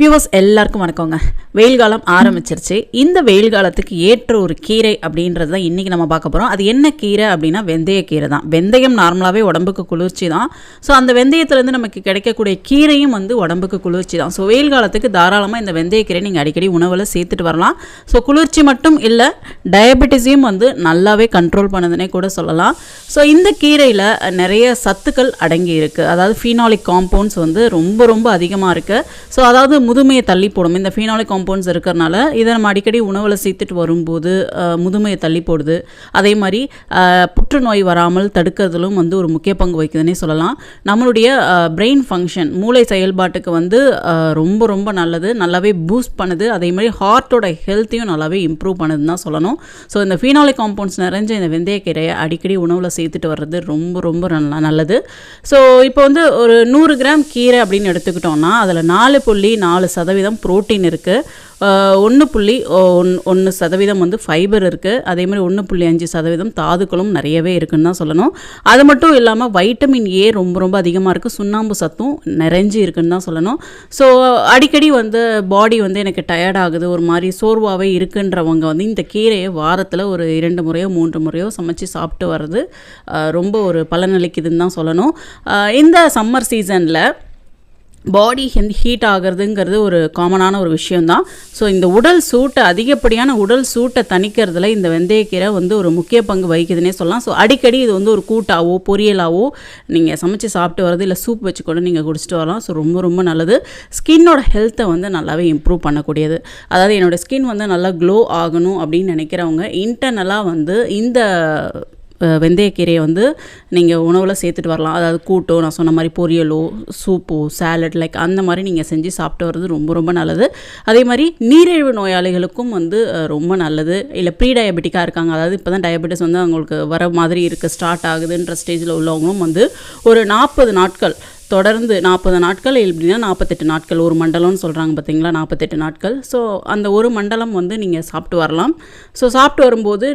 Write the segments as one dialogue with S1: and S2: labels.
S1: Viewers எல்லாருக்கும் வணக்கங்க. வெயில் காலம் ஆரம்பிச்சிருச்சு. இந்த வெயில் காலத்துக்கு ஏற்ற ஒரு கீரை அப்படின்றது தான் இன்றைக்கி நம்ம பார்க்க போகிறோம் அது என்ன கீரை அப்படின்னா வெந்தய கீரை தான். வெந்தயம் நார்மலாகவே உடம்புக்கு குளிர்ச்சி தான். ஸோ அந்த வெந்தயத்துலேருந்து நமக்கு கிடைக்கக்கூடிய கீரையும் வந்து உடம்புக்கு குளிர்ச்சி தான். ஸோ வெயில் காலத்துக்கு தாராளமாக இந்த வெந்தய கீரை நீங்கள் அடிக்கடி உணவில் சேர்த்துட்டு வரலாம். ஸோ குளிர்ச்சி மட்டும் இல்லை டயபெட்டிஸையும் வந்து நல்லாவே கண்ட்ரோல் பண்ணுதுன்னே கூட சொல்லலாம். ஸோ இந்த கீரையில் நிறைய சத்துக்கள் அடங்கி இருக்குது அதாவது ஃபீனாலிக் காம்பவுண்ட்ஸ் வந்து ரொம்ப ரொம்ப அதிகமாக இருக்குது ஸோ அதாவது முதுமையை தள்ளி போடும். இந்த ஃபீனாலிக் காம்பவுண்ட்ஸ் இருக்கிறனால இதை நம்ம அடிக்கடி உணவில் சேர்த்துட்டு வரும்போது முதுமையை தள்ளி போடுது. அதே மாதிரி புற்றுநோய் வராமல் தடுக்கிறதுலும் வந்து ஒரு முக்கிய பங்கு வகிக்குதுன்னே சொல்லலாம். நம்மளுடைய பிரெயின் ஃபங்க்ஷன் மூளை செயல்பாட்டுக்கு வந்து ரொம்ப ரொம்ப நல்லது. நல்லாவே பூஸ்ட் பண்ணுது. அதே மாதிரி ஹார்ட்டோட ஹெல்த்தையும் நல்லாவே இம்ப்ரூவ் பண்ணுதுன்னு தான் சொல்லணும். ஸோ இந்த ஃபீனாலிக் காம்பவுண்ட்ஸ் நிறைஞ்ச இந்த வெந்தயக்கீரையை அடிக்கடி உணவில் சேர்த்துட்டு வர்றது ரொம்ப ரொம்ப நல்ல- நல்லது. ஸோ இப்போ வந்து ஒரு நூறு கிராம் கீரை அப்படின்னு எடுத்துக்கிட்டோம்னா அதில் நாலு புள்ளி நாலு நாலு சதவீதம் புரோட்டீன் இருக்குது ஒன்று புள்ளி ஒன் ஒன்று சதவீதம் வந்து ஃபைபர் இருக்குது அதே மாதிரி ஒன்று புள்ளி அஞ்சு சதவீதம் தாதுக்களும் நிறையவே இருக்குன்னு தான் சொல்லணும். அது மட்டும் இல்லாமல் வைட்டமின் ஏ ரொம்ப ரொம்ப அதிகமாக இருக்குது சுண்ணாம்பு சத்தும் நிறைஞ்சு இருக்குன்னு தான் சொல்லணும். ஸோ அடிக்கடி வந்து பாடி வந்து எனக்கு டயர்ட் ஆகுது ஒரு மாதிரி சோர்வாகவே இருக்குன்றவங்க வந்து இந்த கீரையை வாரத்தில் ஒரு இரண்டு முறையோ மூன்று முறையோ சமைச்சு சாப்பிட்டு வர்றது ரொம்ப ஒரு பலனளிக்குதுன்னு தான் சொல்லணும். இந்த சம்மர் சீசனில் பாடி ஹெந்த் ஹீட் ஆகிறதுங்கிறது ஒரு காமனான ஒரு விஷயந்தான் ஸோ இந்த உடல் சூட்டை அதிகப்படியான உடல் சூட்டை தணிக்கிறதுல இந்த வெந்தயக்கீரை வந்து ஒரு முக்கிய பங்கு வகிக்குதுன்னே சொல்லலாம். ஸோ அடிக்கடி இது வந்து ஒரு கூட்டாவோ பொரியலாவோ நீங்கள் சமைச்சு சாப்பிட்டு வரது இல்லை சூப் வச்சு கூட நீங்கள் குடிச்சிட்டு வரலாம். ஸோ ரொம்ப ரொம்ப நல்லது. ஸ்கின்னோட ஹெல்த்தை வந்து நல்லாவே இம்ப்ரூவ் பண்ணக்கூடியது. அதாவது என்னோடய ஸ்கின் வந்து நல்லா க்ளோ ஆகணும் அப்படின்னு நினைக்கிறவங்க இன்டர்னலாக வந்து இந்த வெந்தயக்கீரையை வந்து நீங்கள் உணவில் சேர்த்துட்டு வரலாம். அதாவது கூட்டோ நான் சொன்ன மாதிரி பொரியலோ சூப்போ சாலட் லைக் அந்த மாதிரி நீங்கள் செஞ்சு சாப்பிட்டு வர்றது ரொம்ப ரொம்ப நல்லது. அதே மாதிரி நீரிழிவு நோயாளிகளுக்கும் வந்து ரொம்ப நல்லது. இல்லை ப்ரீ டயபெட்டிக்காக இருக்காங்க. அதாவது இப்போ தான் டயபெட்டிஸ் வந்து அவங்களுக்கு வர மாதிரி இருக்குது ஸ்டார்ட் ஆகுதுன்ற ஸ்டேஜில் உள்ளவங்களும் வந்து ஒரு நாற்பது நாட்கள் தொடர்ந்து நாற்பது நாட்கள் எப்படின்னா நாற்பத்தெட்டு நாட்கள் ஒரு மண்டலம்னு சொல்கிறாங்க பார்த்தீங்களா நாற்பத்தெட்டு நாட்கள். ஸோ அந்த ஒரு மண்டலம் வந்து நீங்கள் சாப்பிட்டு வரலாம். ஸோ சாப்பிட்டு வரும்போது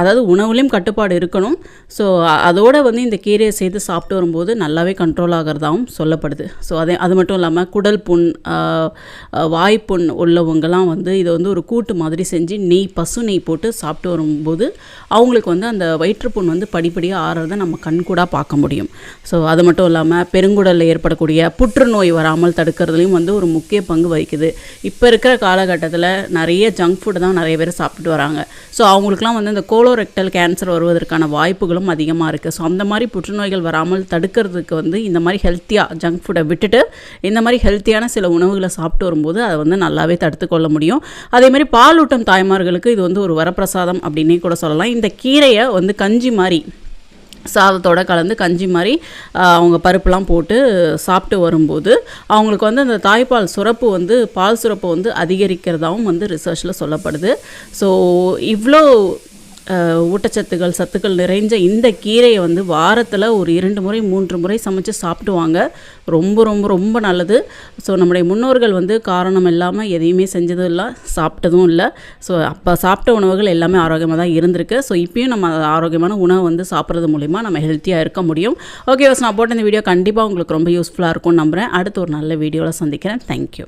S1: அதாவது உணவுலேயும் கட்டுப்பாடு இருக்கணும். ஸோ அதோடு வந்து இந்த கீரையை சேர்த்து சாப்பிட்டு வரும்போது நல்லாவே கண்ட்ரோல் ஆகிறதாகவும் சொல்லப்படுது. ஸோ அதே அது மட்டும் இல்லாமல் குடல் புண் வாய்ப்புண் உள்ளவங்கலாம் வந்து இதை வந்து ஒரு கூட்டு மாதிரி செஞ்சு நெய் பசு நெய் போட்டு சாப்பிட்டு வரும்போது அவங்களுக்கு வந்து அந்த வயிற்றுப்புண் வந்து படிப்படியாக ஆறுறதை நம்ம கண்கூடாக பார்க்க முடியும். ஸோ அது மட்டும் இல்லாமல் பெருங்குடலில் ஏற்படக்கூடிய புற்றுநோய் வராமல் தடுக்கிறதுலையும் வந்து ஒரு முக்கிய பங்கு வகிக்குது. இப்போ இருக்கிற காலகட்டத்தில் நிறைய ஜங்க் ஃபுட் தான் நிறைய பேர் சாப்பிட்டு வராங்க. ஸோ அவங்களுக்குலாம் வந்து இந்த கோலோரெக்டல் கேன்சர் வருவதற்கான வாய்ப்புகளும் அதிகமாக இருக்குது ஸோ அந்த மாதிரி புற்றுநோய்கள் வராமல் தடுக்கிறதுக்கு வந்து இந்த மாதிரி ஹெல்த்தியாக ஜங்க் ஃபுட்டை விட்டுட்டு இந்த மாதிரி ஹெல்த்தியான சில உணவுகளை சாப்பிட்டு வரும்போது அதை வந்து நல்லாவே தடுத்துக்கொள்ள முடியும். அதே மாதிரி பாலூட்டம் தாய்மார்களுக்கு இது வந்து ஒரு வரப்பிரசாதம் அப்படின்னே கூட சொல்லலாம். இந்த கீரையை வந்து கஞ்சி மாதிரி சாதத்தோட கலந்து கஞ்சி மாதிரி அவங்க பருப்புலாம் போட்டு சாப்பிட்டு வரும்போது அவங்களுக்கு வந்து அந்த தாய்ப்பால் சுரப்பு வந்து பால் சுரப்பு வந்து அதிகரிக்கிறதாகவும் வந்து ரிசர்ச்சில் சொல்லப்படுது. ஸோ இவ்வளோ ஊட்டச்சத்துக்கள் சத்துக்கள் நிறைஞ்ச இந்த கீரையை வந்து வாரத்தில் ஒரு இரண்டு முறை மூன்று முறை சமைச்சு சாப்பிடுவாங்க. ரொம்ப ரொம்ப ரொம்ப நல்லது. ஸோ நம்முடைய முன்னோர்கள் வந்து காரணம் இல்லாமல் எதையுமே செஞ்சதும் இல்லை சாப்பிட்டதும் இல்லை. ஸோ அப்போ சாப்பிட்ட உணவுகள் எல்லாமே ஆரோக்கியமாக தான் இருந்திருக்கு. ஸோ இப்பயும் நம்ம ஆரோக்கியமான உணவு வந்து சாப்பிட்றது மூலிமா நம்ம ஹெல்த்தியாக இருக்க முடியும். ஓகே நான் போட்ட இந்த வீடியோ கண்டிப்பாக உங்களுக்கு ரொம்ப யூஸ்ஃபுல்லாக இருக்கும்னு நம்புகிறேன் அடுத்து ஒரு நல்ல வீடியோவில் சந்திக்கிறேன். தேங்க்யூ